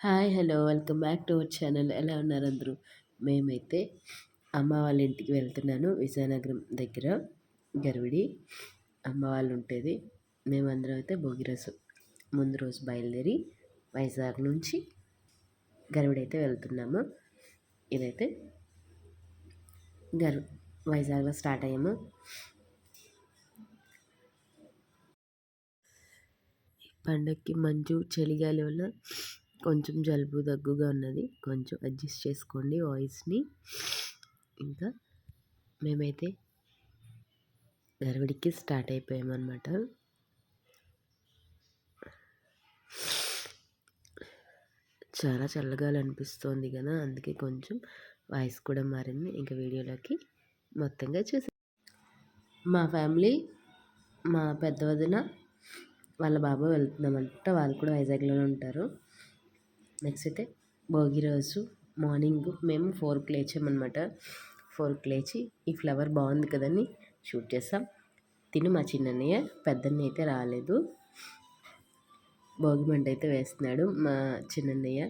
Hi hello welcome back to our channel. ఎలా ఉన్నారు అందరూ? మేమైతే అమ్మ వాళ్ళ ఇంటికి వెళ్తున్నాను విజయనగరం దగ్గర గర్విడి. అమ్మ వాళ్ళు ఉంటుంది మేమందరం అయితే భోగి రోజు ముందు రోజు బయలుదేరి వైజాగ్ నుంచి గర్విడి అయితే వెళ్తున్నాము. ఇదైతే గర్ వైజాగ్లో స్టార్ట్ అయ్యాము. పండక్కి మంచు చలిగాలి వల్ల కొంచెం జలుబు దగ్గుగా ఉన్నది. కొంచెం అడ్జస్ట్ చేసుకోండి వాయిస్ని. ఇంకా మేమైతే గర్విడికి స్టార్ట్ అయిపోయామన్నమాట. చాలా చల్లగాలి అనిపిస్తోంది కదా అందుకే కొంచెం వాయిస్ కూడా మారింది. ఇంకా వీడియోలోకి మొత్తంగా చూసి మా ఫ్యామిలీ మా పెద్ద వదిన వాళ్ళ బాబు వెళ్తున్నామంట. వాళ్ళు కూడా వైజాగ్లోనే ఉంటారు. నెక్స్ట్ అయితే భోగి రోజు మార్నింగ్ మేము ఫోర్కి లేచామన్నమాట. ఫోర్కి లేచి ఈ ఫ్లవర్ బాగుంది కదని షూట్ చేస్తాం తిని మా చిన్నయ్య పెద్దన్నయ్య అయితే రాలేదు. భోగి మంట అయితే వేస్తున్నాడు మా చిన్నయ్య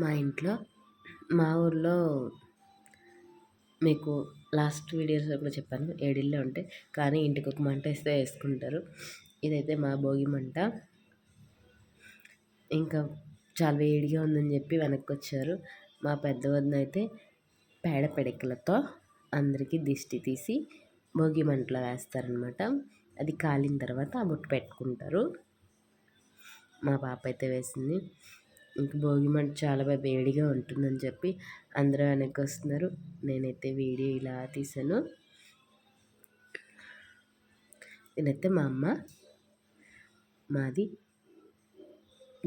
మా ఇంట్లో మా ఊర్లో మీకు లాస్ట్ వీడియోస్లో కూడా చెప్పాను ఏడిళ్ళే ఉంటాయి కానీ ఇంటికి ఒక మంట వేస్తే వేసుకుంటారు. ఇదైతే మా భోగి మంట. ఇంకా చాలా వేడిగా ఉందని చెప్పి వెనక్కి వచ్చారు మా పెద్ద వదిన అయితే పేడ పిడకలతో అందరికీ దిష్టి తీసి భోగి మంటలో వేస్తారనమాట అది కాలిన తర్వాత ఆ బొట్టు పెట్టుకుంటారు. మా పాప అయితే వేసింది. ఇంక భోగి మంట చాలా బాగా వేడిగా ఉంటుందని చెప్పి అందరూ వెనక్కి వస్తున్నారు నేనైతే వీడియో ఇలా తీశాను. నేనైతే మా అమ్మ మాది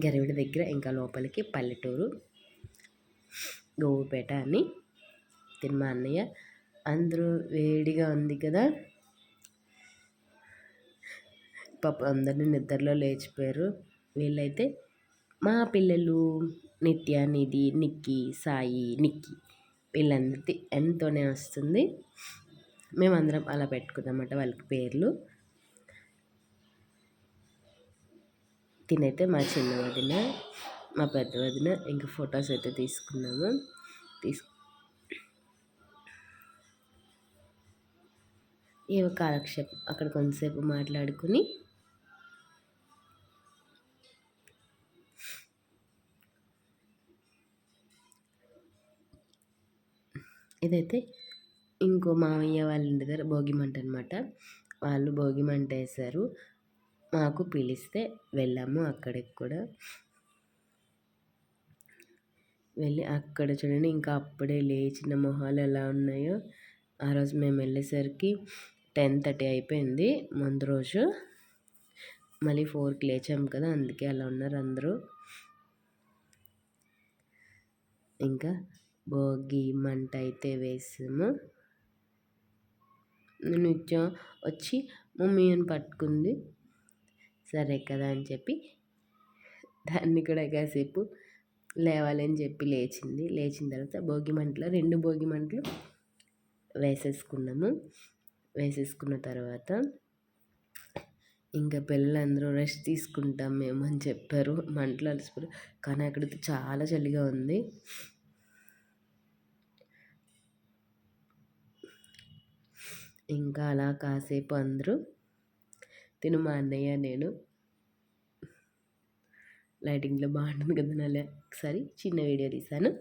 గరివిడి దగ్గర ఇంకా లోపలికి పల్లెటూరు గోవుపేట అని తిరుమ అన్నయ్య అందరూ వేడిగా ఉంది కదా. పాప అందరినీ నిద్రలో లేచిపోయారు. వీళ్ళైతే మా పిల్లలు నిత్య నిధి నిక్కి సాయి నిక్కి వీళ్ళందరికీ ఎంతోనే వస్తుంది. మేమందరం అలా పెట్టుకున్నామన్నమాట వాళ్ళకి పేర్లు. తినైతే మా చిన్న వదిన మా పెద్ద వదిన ఇంకా ఫొటోస్ అయితే తీసుకున్నాము. తీసు ఏవో కాలక్షేపం అక్కడ కొంతసేపు మాట్లాడుకుని ఇదైతే ఇంకో మామయ్య వాళ్ళ ఇంటి దగ్గర భోగిమంట అనమాట వాళ్ళు భోగిమంట వేశారు. మాకు పిలిస్తే వెళ్ళాము. అక్కడికి కూడా వెళ్ళి అక్కడ చూడండి ఇంకా అప్పుడే లేచిన మొహాలు ఎలా ఉన్నాయో. ఆ రోజు మేము వెళ్ళేసరికి టెన్ థర్టీ అయిపోయింది ముందు రోజు. మళ్ళీ ఫోర్కి లేచాము కదా అందుకే అలా ఉన్నారు అందరూ. ఇంకా భోగి మంట అయితే వేసాము. నిత్యం వచ్చి మమ్మీని పట్టుకుంది. సరే కదా అని చెప్పి దాన్ని కూడా కాసేపు లేవాలని చెప్పి లేచింది. లేచిన తర్వాత భోగి మంటలో రెండు భోగి మంటలు వేసేసుకున్నాము. వేసేసుకున్న తర్వాత ఇంకా పిల్లలందరూ రెస్ట్ తీసుకుంటాం మేము అని చెప్పారు. మంటలు అలసిపోయారు కానీ అక్కడ చాలా చలిగా ఉంది. ఇంకా అలా కాసేపు అందరూ తిను మా అన్నయ్య నేను. లైటింగ్లో బాగుంటుంది కదా నా ఒకసారి చిన్న వీడియో తీశాను.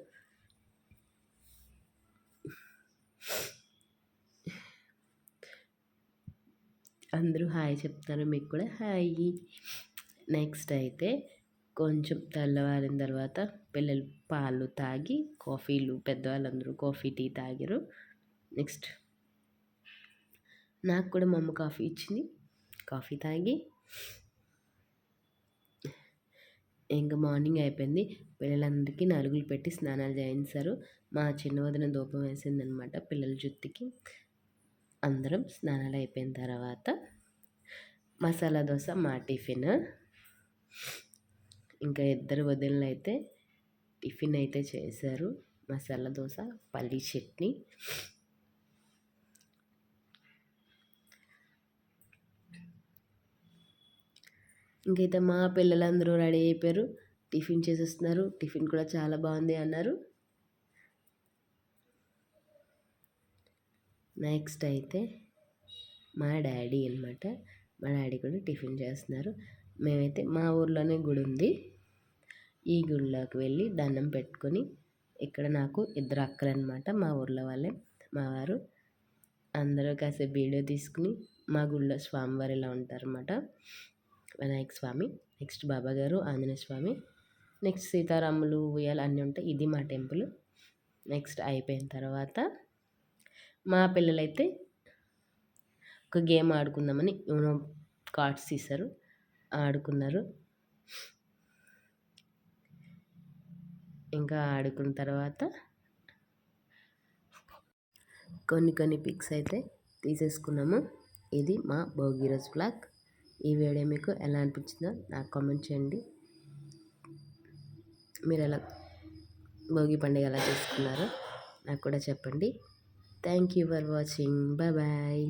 అందరూ హాయ్ చెప్తారు మీకు కూడా హాయ్. నెక్స్ట్ అయితే కొంచెం తెల్లవారిన తర్వాత పిల్లలు పాలు తాగి కాఫీలు పెద్దవాళ్ళందరూ కాఫీ టీ తాగారు నెక్స్ట్ నాకు కూడా మా అమ్మ కాఫీ ఇచ్చింది. కాఫీ తాగి ఇంకా మార్నింగ్ అయిపోయింది. పిల్లలందరికీ నలుగులు పెట్టి స్నానాలు చేయించారు. మా చిన్న వదిన దూపం వేసిందనమాట పిల్లల జుత్తుకి. అందరం స్నానాలు అయిపోయిన తర్వాత మసాలా దోశ మా టిఫిన్. ఇంకా ఇద్దరు వదినలు అయితే టిఫిన్ అయితే చేశారు. మసాలా దోశ పల్లీ చట్నీ. ఇంకైతే మా పిల్లలందరూ రెడీ అయిపోయారు. టిఫిన్ చేసేస్తున్నారు. టిఫిన్ కూడా చాలా బాగుంది అన్నారు. నెక్స్ట్ అయితే మా డాడీ అనమాట మా డాడీ కూడా టిఫిన్ చేస్తున్నారు. మేమైతే మా ఊర్లోనే గుడి ఉంది. ఈ గుడిలోకి వెళ్ళి దండం పెట్టుకొని ఇక్కడ నాకు ఇద్దరు అక్కలు అనమాట మా ఊర్లో వాళ్ళే మా వారు. అందరూ కాసేపు వీడియో తీసుకుని మా గుళ్ళో స్వామివారు ఇలా ఉంటారన్నమాట. వినాయక స్వామి నెక్స్ట్ బాబా గారు ఆంజనేయ స్వామి నెక్స్ట్ సీతారాములు ఉయ్యాలు అన్నీ ఉంటాయి. ఇది మా టెంపుల్. నెక్స్ట్ అయిపోయిన తర్వాత మా పిల్లలైతే ఒక గేమ్ ఆడుకుందామని యూనో కార్డ్స్ తీశారు. ఆడుకున్నారు. ఇంకా ఆడుకున్న తర్వాత కొన్ని కొన్ని పిక్స్ అయితే తీసేసుకున్నాము. ఇది మా భోగిరోజ్ బ్లాగ్. ఈ వీడియో మీకు ఎలా అనిపించిందో నాకు కామెంట్ చేయండి. మీరు ఎలా భోగి పండుగ ఎలా చేసుకున్నారో నాకు కూడా చెప్పండి. Thank you for watching bye bye